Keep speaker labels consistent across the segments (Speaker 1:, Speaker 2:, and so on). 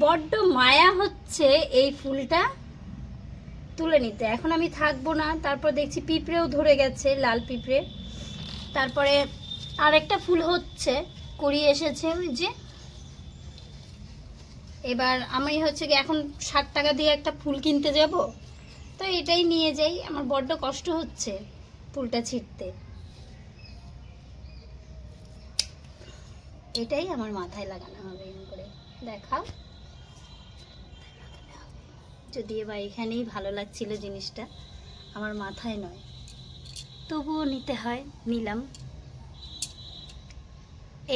Speaker 1: বড্ড মায়া হচ্ছে এই ফুলটা। তুলে নিতে। এখন আমি থাকব না, তারপর দেখছি পিঁপড়েও ধরে গেছে, লাল পিঁপড়ে। তারপরে আরেকটা ফুল হচ্ছে কুড়ি এসেছে ওই যে। এবার আমি হচ্ছে কি এখন ষাট টাকা দিয়ে একটা ফুল কিনতে যাব। তো এটাই নিয়ে যাই, আমার বড্ড কষ্ট হচ্ছে ফুলটা ছিঁড়তে। এটাই আমার মাথায় লাগানো হবে, এরকম করে। দেখাও। যদিও বা এখানেই ভালো লাগছিল জিনিসটা। আমার মাথায় নয়। তবুও নিতে হয়, নিলাম।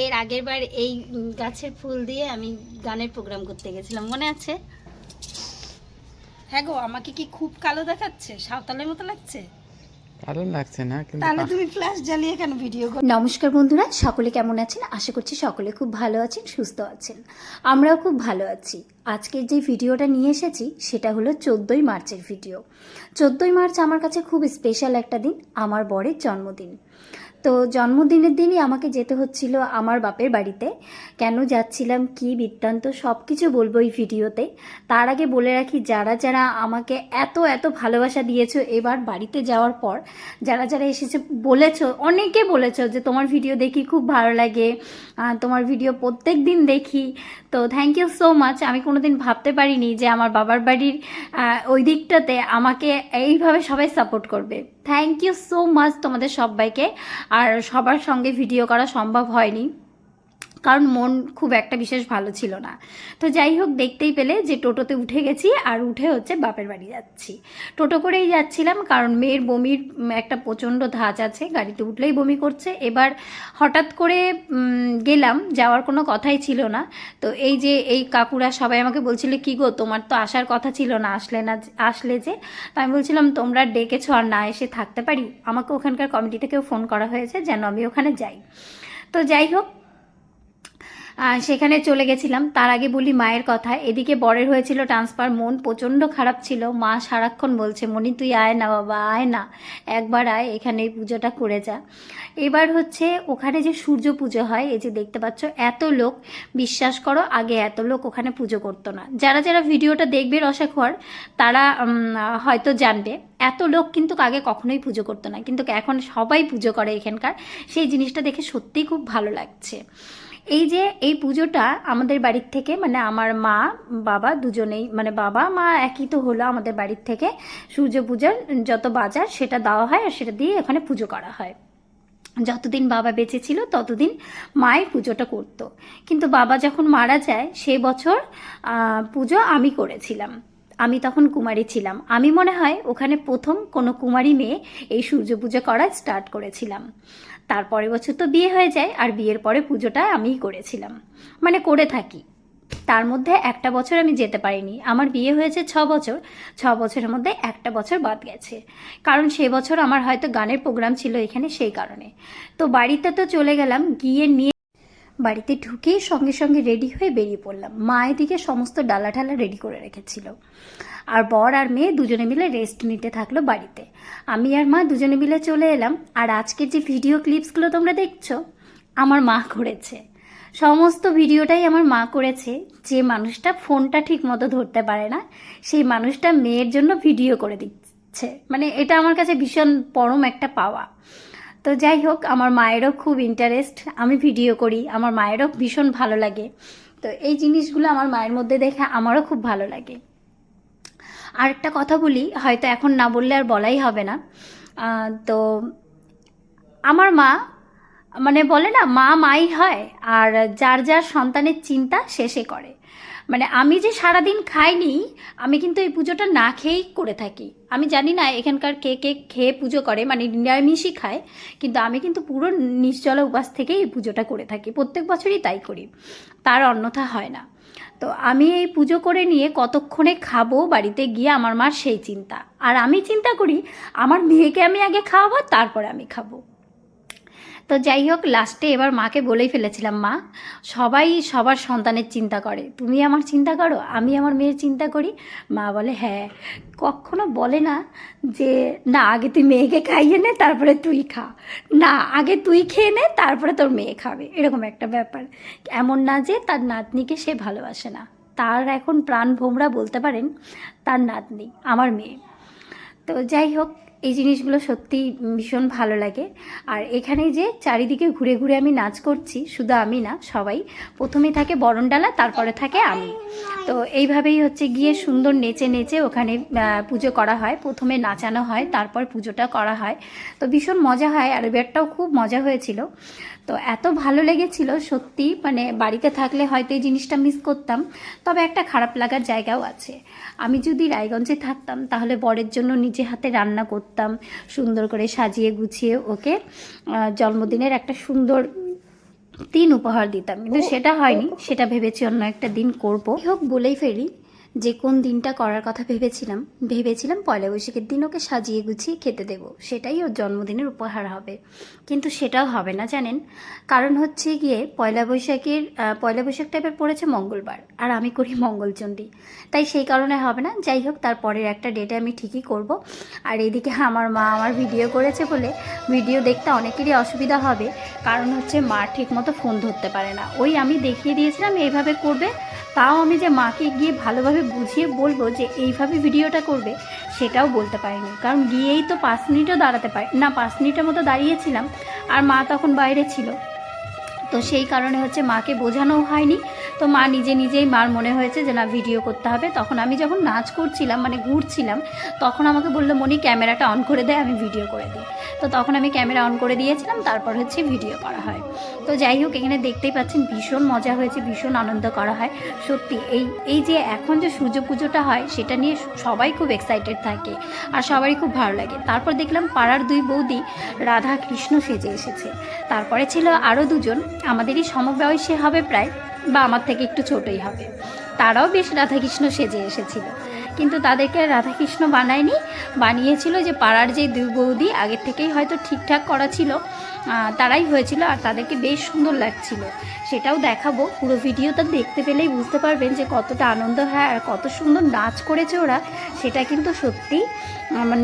Speaker 1: এর আগের বার এই গাছের ফুল দিয়ে আমি গানের প্রোগ্রাম করতে গেছিলাম, মনে আছে? হ্যাঁ গো, আমাকে কি খুব কালো দেখাচ্ছে? সাঁওতালের মতো লাগছে?
Speaker 2: ভালো লাগছে না কিন্তু
Speaker 1: তাহলে তুমি ফ্ল্যাশ জ্বালিয়ে কেন ভিডিও করো
Speaker 3: নমস্কার বন্ধুরা সকলে কেমন আছেন? আশা করছি সকলে খুব ভালো আছেন সুস্থ আছেন। আমরাও খুব ভালো আছি। আজকের যে ভিডিওটা নিয়ে এসেছি সেটা হলো চোদ্দোই মার্চের ভিডিও। চোদ্দোই মার্চ আমার কাছে খুব স্পেশাল একটা দিন আমার বরের জন্মদিন। তো জন্মদিনের দিনই আমাকে যেতে হচ্ছিল আমার বাপের বাড়িতে। কেন যাচ্ছিলাম, কি বৃত্তান্ত সব কিছু বলব এই ভিডিওতে। তার আগে বলে রাখি, যারা যারা আমাকে এত এত ভালোবাসা দিয়েছ, এবার বাড়িতে যাওয়ার পর যারা যারা এসেছে, বলেছ, অনেকে বলেছ যে তোমার ভিডিও দেখি খুব ভালো লাগে তোমার ভিডিও প্রত্যেক দিন দেখি। তো থ্যাংক ইউ সো মাচ আমি কোনোদিন ভাবতে পারিনি যে আমার বাবার বাড়ির ওই দিকটাতে আমাকে এইভাবে সবাই সাপোর্ট করবে। থ্যাংক ইউ সো মাচ তোমাদের সবাইকে। আর সবার সঙ্গে ভিডিও করা সম্ভব হয়নি। কারণ মন খুব একটা বিশেষ ভালো ছিল না। তো যাই হোক, দেখতেই পেলে যে টোটোতে উঠে গেছি আর উঠে হচ্ছে বাপের বাড়ি যাচ্ছি। টোটো করেই যাচ্ছিলাম কারণ মেয়ের বমির একটা প্রচণ্ড ধাঁচ আছে, গাড়িতে উঠলেই বমি করছে। এবার হঠাৎ করে গেলাম, যাওয়ার কোনো কথাই ছিল না। তো এই যে এই কাকুরা সবাই আমাকে বলছিল, কি গো, তোমার তো আসার কথা ছিল না, আসলে না, আসলে যে? তো আমি বলছিলাম, তোমরা ডেকেছো আর না এসে থাকতে পারি? আমাকে ওখানকার কমিটি থেকেও ফোন করা হয়েছে যেন আমি ওখানে যাই। তো যাই হোক সেখানে চলে গেছিলাম। তার আগে বলি মায়ের কথা। এদিকে বরের হয়েছিল ট্রান্সফার মন প্রচণ্ড খারাপ ছিল। মা সারাক্ষণ বলছে মনি তুই আয় না বাবা, আয় না। একবার আয়, এখানে এই পুজোটা করে যা। এবার হচ্ছে ওখানে যে সূর্য পুজো হয়, এই যে দেখতে পাচ্ছ, এত লোক। বিশ্বাস করো, আগে এত লোক ওখানে পুজো করতো না। যারা যারা ভিডিওটা দেখবে রসাখোয়ার তারা হয়তো জানবে, এত লোক কিন্তু আগে কখনোই পুজো করতো না। কিন্তু এখন সবাই পুজো করে এখানকার। সেই জিনিসটা দেখে সত্যিই খুব ভালো লাগছে। এই যে এই পুজোটা আমাদের বাড়ির থেকে মানে আমার মা, বাবা দুজনেই মানে বাবা, মা একই তো হলো আমাদের বাড়ির থেকে, সূর্য পূজার যত বাজার সেটা দেওয়া হয় আর সেটা দিয়ে এখানে পুজো করা হয়। যতদিন বাবা বেঁচে ছিল ততদিন মাই পুজোটা করতো। কিন্তু বাবা যখন মারা যায়, সে বছর পুজো আমি করেছিলাম। আমি তখন কুমারী ছিলাম। আমি মনে হয় ওখানে প্রথম কোনো কুমারী মেয়ে এই সূর্য পুজো করা স্টার্ট করেছিলাম। তারপরে বছর তো বিয়ে হয়ে যায়, আর বিয়ের পরে পুজোটা আমিই করেছিলাম। মানে করে থাকি। তার মধ্যে একটা বছর আমি যেতে পারিনি। আমার বিয়ে হয়েছে ছ বছর। ছ বছরের মধ্যে একটা বছর বাদ গেছে। কারণ সে বছর আমার হয়তো গানের প্রোগ্রাম ছিল এখানে সেই কারণে। তো বাড়িতে তো চলে গেলাম, গিয়ে নিয়ে বাড়িতে ঢুকেই সঙ্গে সঙ্গে রেডি হয়ে বেরিয়ে পড়লাম। মা এদিকে সমস্ত ডালা ঠালা রেডি করে রেখেছিল। আর বর আর মেয়ে দুজনে মিলে রেস্ট নিতে থাকল বাড়িতে। আমি আর মা দুজনে মিলে চলে এলাম। আর আজকের যে ভিডিও ক্লিপসগুলো তোমরা দেখছ, আমার মা করেছে। সমস্ত ভিডিওটাই আমার মা করেছে। যে মানুষটা ফোনটা ঠিক মতো ধরতে পারে না, সেই মানুষটা মেয়ের জন্য ভিডিও করে দিচ্ছে। মানে এটা আমার কাছে ভীষণ পরম একটা পাওয়া। তো যাই হোক, আমার মায়েরও খুব ইন্টারেস্ট আমি ভিডিও করি, আমার মায়েরও ভীষণ ভালো লাগে। তো এই জিনিসগুলো আমার মায়ের মধ্যে দেখে আমারও খুব ভালো লাগে। আর একটা কথা বলি, হয়তো এখন না বললে আর বলাই হবে না। তো আমার মা মানে বলে না, মা মাই হয়, আর যার যার সন্তানের চিন্তা শেষে করে। মানে আমি যে সারাদিন খাইনি, আমি কিন্তু এই পুজোটা না খেয়েই করে থাকি। আমি জানি না এখানকার কে কে খেয়ে পুজো করে মানে নিরামিষই খায়, কিন্তু আমি কিন্তু পুরো নিশ্চলা উপাস থেকেই এই পুজোটা করে থাকি। প্রত্যেক বছরই তাই করি, তার অন্যথা হয় না। তো আমি এই পুজো করে নিয়ে কতক্ষণে খাব বাড়িতে গিয়ে আমার মার সেই চিন্তা। আর আমি চিন্তা করি, আমার মেয়েকে আমি আগে খাওয়াবো, তারপরে আমি খাব। তো যাই হোক লাস্টে এবার মাকে বলেই ফেলেছিলাম, মা, সবাই সবার সন্তানের চিন্তা করে। তুমি আমার চিন্তা করো, আমি আমার মেয়ের চিন্তা করি। মা বলে হ্যাঁ। কখনো বলে না যে, না, আগে তুই মেয়েকে খাইয়ে নে, তারপরে তুই খা। না, আগে তুই খেয়ে নে, তারপরে তোর মেয়ে খাবে। এরকম একটা ব্যাপার। এমন না যে, তার নাতনিকে সে ভালোবাসে না। তার এখন প্রাণ ভোমরা বলতে পারেন, তার নাতনি, আমার মেয়ে। তো যাই হোক এই জিনিসগুলো সত্যি ভীষণ ভালো লাগে। আর এখানে যে চারিদিকে ঘুরে ঘুরে আমি নাচ করছি, শুধু আমি না, সবাই। প্রথমে থাকে বরণডালা, তারপরে থাকে আমি। তো এইভাবেই হচ্ছে গিয়ে সুন্দর নেচে নেচে ওখানে পুজো করা হয়। প্রথমে নাচানো হয়, তারপর পুজোটা করা হয়। তো ভীষণ মজা হয় আর এবারটাও খুব মজা হয়েছিল। তো এত ভালো লেগেছিল সত্যি মানে বাড়িতে থাকলে হয়তো এই জিনিসটা মিস করতাম তবে একটা খারাপ লাগার জায়গাও আছে। আমি যদি রায়গঞ্জে থাকতাম তাহলে বরের জন্য নিজে হাতে রান্না করতাম সুন্দর করে সাজিয়ে গুছিয়ে ওকে জন্মদিনের একটা সুন্দর দিন উপহার দিতাম। কিন্তু সেটা হয়নি সেটা ভেবেছি অন্য একটা দিন করব। হোক বলেই ফেলি যে কোন দিনটা করার কথা ভেবেছিলাম ভেবেছিলাম পয়লা বৈশাখের দিন ওকে সাজিয়ে গুছিয়ে খেতে দেব। সেটাই ওর জন্মদিনের উপহার হবে। কিন্তু সেটাও হবে না, জানেন? কারণ হচ্ছে গিয়ে পয়লা বৈশাখের পয়লা বৈশাখ টাইপের পড়েছে মঙ্গলবার, আর আমি করি মঙ্গলচণ্ডী। তাই সেই কারণে হবে না। যাই হোক, তার পরের একটা ডেটে আমি ঠিকই করব। আর এদিকে আমার মা আমার ভিডিও করেছে বলে ভিডিও দেখতে অনেকেরই অসুবিধা হবে। কারণ হচ্ছে মা ঠিকমতো ফোন ধরতে পারে না। ওই আমি দেখিয়ে দিয়েছিলাম, এইভাবে করবে। তাও আমি যে মাকে গিয়ে ভালোভাবে বুঝিয়ে বলব যে এইভাবে ভিডিওটা করবে, সেটাও বলতে পারিনি। কারণ গিয়েই তো পাঁচ মিনিটও দাঁড়াতে পারি না, পাঁচ মিনিটের মতো দাঁড়িয়েছিলাম, আর মা তখন বাইরে ছিল। তো সেই কারণে হচ্ছে মাকে বোঝানোও হয়নি তো মা নিজে নিজেই মার মনে হয়েছে যে না ভিডিও করতে হবে। তখন আমি যখন নাচ করছিলাম মানে ঘুরছিলাম, তখন আমাকে বলল মনি ক্যামেরাটা অন করে দেয় আমি ভিডিও করে দিই। তো তখন আমি ক্যামেরা অন করে দিয়েছিলাম, তারপর হচ্ছে ভিডিও করা হয়। তো যাই হোক, এখানে দেখতেই পাচ্ছেন, ভীষণ মজা হয়েছে, ভীষণ আনন্দ করা হয়। সত্যি, এই এই যে এখন যে সূর্য পুজোটা হয়, সেটা নিয়ে সবাই খুব এক্সাইটেড থাকে আর সবারই খুব ভালো লাগে। তারপর দেখলাম, পাড়ার দুই বৌদি রাধা কৃষ্ণ সেজে এসেছে। তারপরে ছিল আরও দুজন, আমাদেরই সমবয়সী হবে প্রায় বা আমার থেকে একটু ছোটই হবে। তারাও বেশ রাধাকৃষ্ণ সেজে এসেছিল। কিন্তু তাদেরকে রাধাকৃষ্ণ বানায়নি। বানিয়েছিল যে পাড়ার যে দুই বৌদি, আগের থেকেই হয়তো ঠিকঠাক করা ছিল। তারাই হয়েছিল আর তাদেরকে বেশ সুন্দর লাগছিল। সেটাও দেখাবো। পুরো ভিডিওটা দেখতে পেলেই বুঝতে পারবেন যে কতটা আনন্দ হয় আর কত সুন্দর নাচ করেছে ওরা। সেটা কিন্তু সত্যি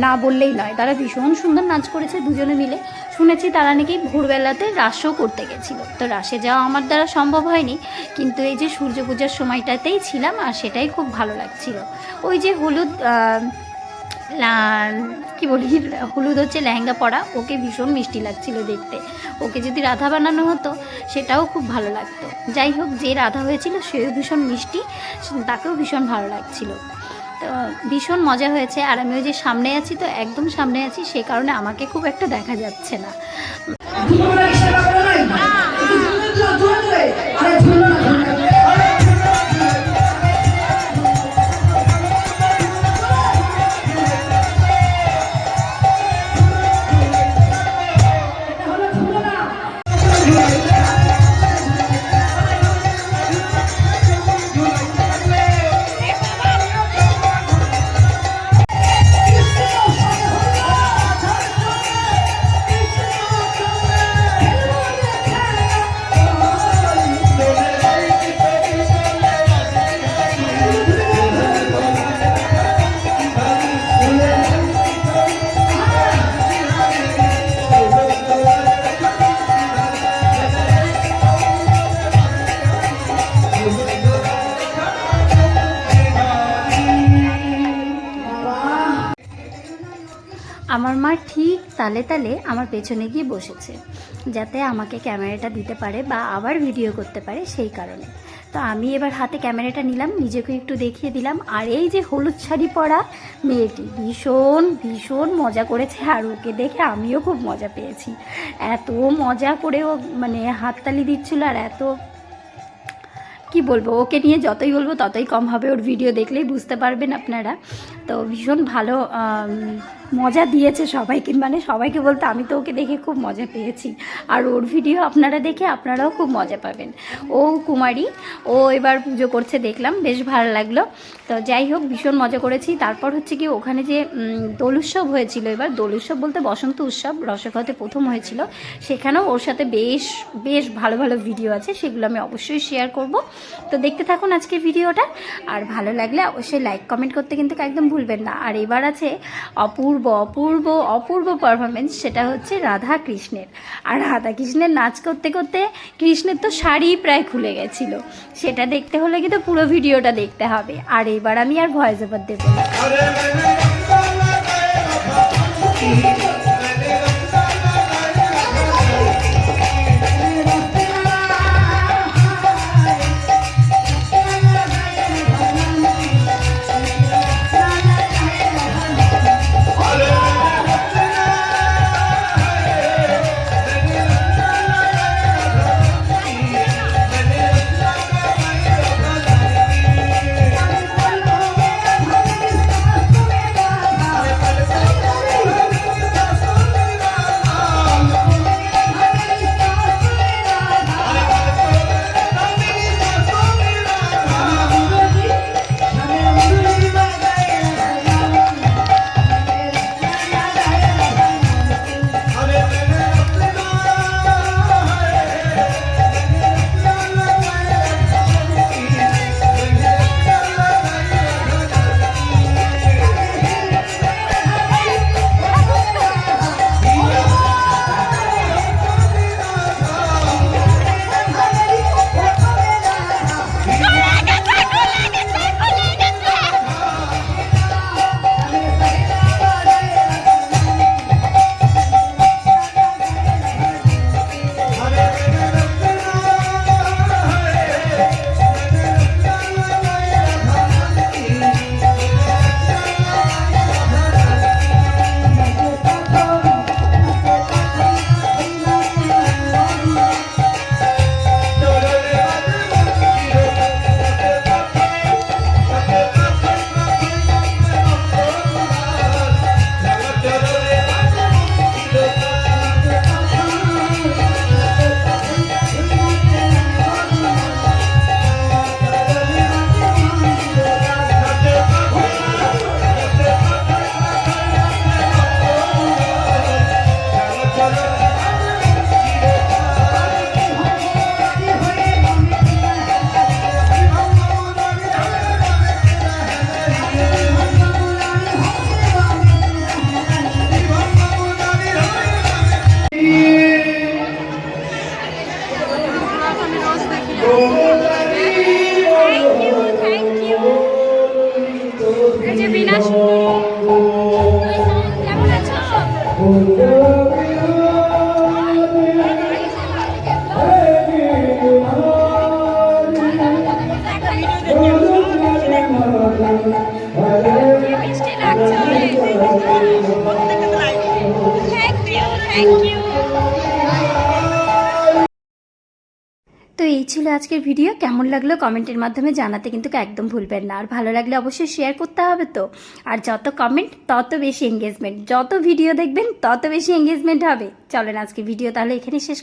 Speaker 3: না বললেই নয়। তারা ভীষণ সুন্দর নাচ করেছে দুজনে মিলে। শুনেছি তারা নাকি ভোরবেলাতে রাসও করতে গেছিল। তো রাসে যাওয়া আমার দ্বারা সম্ভব হয়নি। কিন্তু এই যে সূর্য পূজার সময়টাতেই ছিলাম আর সেটাই খুব ভালো লাগছিল। ওই যে হলুদ কি বলি, হলুদ হচ্ছে লেহেঙ্গা পরা, ওকে ভীষণ মিষ্টি লাগছিল দেখতে। ওকে যদি রাধা বানানো হতো, সেটাও খুব ভালো লাগতো। যাই হোক, যে রাধা হয়েছিল, সেও ভীষণ মিষ্টি, তাকেও ভীষণ ভালো লাগছিল। তো ভীষণ মজা হয়েছে, আর আমি ওই যে সামনে আছি তো, একদম সামনে আছি, সে কারণে আমাকে খুব একটা দেখা যাচ্ছে না। তালে তালে আমার পেছনে গিয়ে বসেছে, যাতে আমাকে ক্যামেরাটা দিতে পারে বা আবার ভিডিও করতে পারে সেই কারণে। তো আমি এবার হাতে ক্যামেরাটা নিলাম, নিজেকে একটু দেখিয়ে দিলাম, আর এই যে হলুদ শাড়ি পরা মেয়েটি ভীষণ ভীষণ মজা করেছে, আর ওকে দেখে আমিও খুব মজা পেয়েছি। এত মজা করে ও মানে হাততালি দিচ্ছিল, আর এত, কি বলব, ওকে নিয়ে যতই বলব ততই কম হবে, ওর ভিডিও দেখলেই বুঝতে পারবেন আপনারা। তো ভীষণ ভালো মজা দিয়েছে সবাইকে। মানে সবাইকে বলতে আমি তো ওকে দেখে খুব মজা পেয়েছি। আর ওর ভিডিও আপনারা দেখে আপনারাও খুব মজা পাবেন। ও কুমারী, ও এবার পুজো করছে দেখলাম, বেশ ভালো লাগল। তো যাই হোক, ভীষণ মজা করেছি। তারপর হচ্ছে কি ওখানে যে দোল উৎসব হয়েছিল এবার, দোল উৎসব বলতে বসন্ত উৎসব রসগতে প্রথম হয়েছিল। সেখানেও ওর সাথে বেশ বেশ ভালো ভালো ভিডিও আছে, সেগুলো আমি অবশ্যই শেয়ার করব। তো দেখতে থাকুন আজকে ভিডিওটা আর ভালো লাগলে অবশ্যই লাইক কমেন্ট করতে কিন্তু একদম ভুলবেন না। আর এবার আছে অপূর্ব অপূর্ব অপূর্ব পারফরমেন্স সেটা হচ্ছে রাধা কৃষ্ণের আর রাধা কৃষ্ণের নাচ করতে করতে কৃষ্ণের তো শাড়ি প্রায় খুলে গেছিল। সেটা দেখতে হলে কিন্তু পুরো ভিডিওটা দেখতে হবে। আর এবার আমি আর ভয়েস ওভার দেবো তো এই ছিল আজকের ভিডিও। কেমন লাগল কমেন্টের মাধ্যমে জানাতে কিন্তু একদম ভুলবেন না। আর ভালো লাগলে অবশ্যই শেয়ার করতে হবে তো। আর যত কমেন্ট তত বেশি এঙ্গেজমেন্ট যত ভিডিও দেখবেন, তত বেশি এঙ্গেজমেন্ট হবে। চলেন আজকে ভিডিও তাহলে এখানে শেষ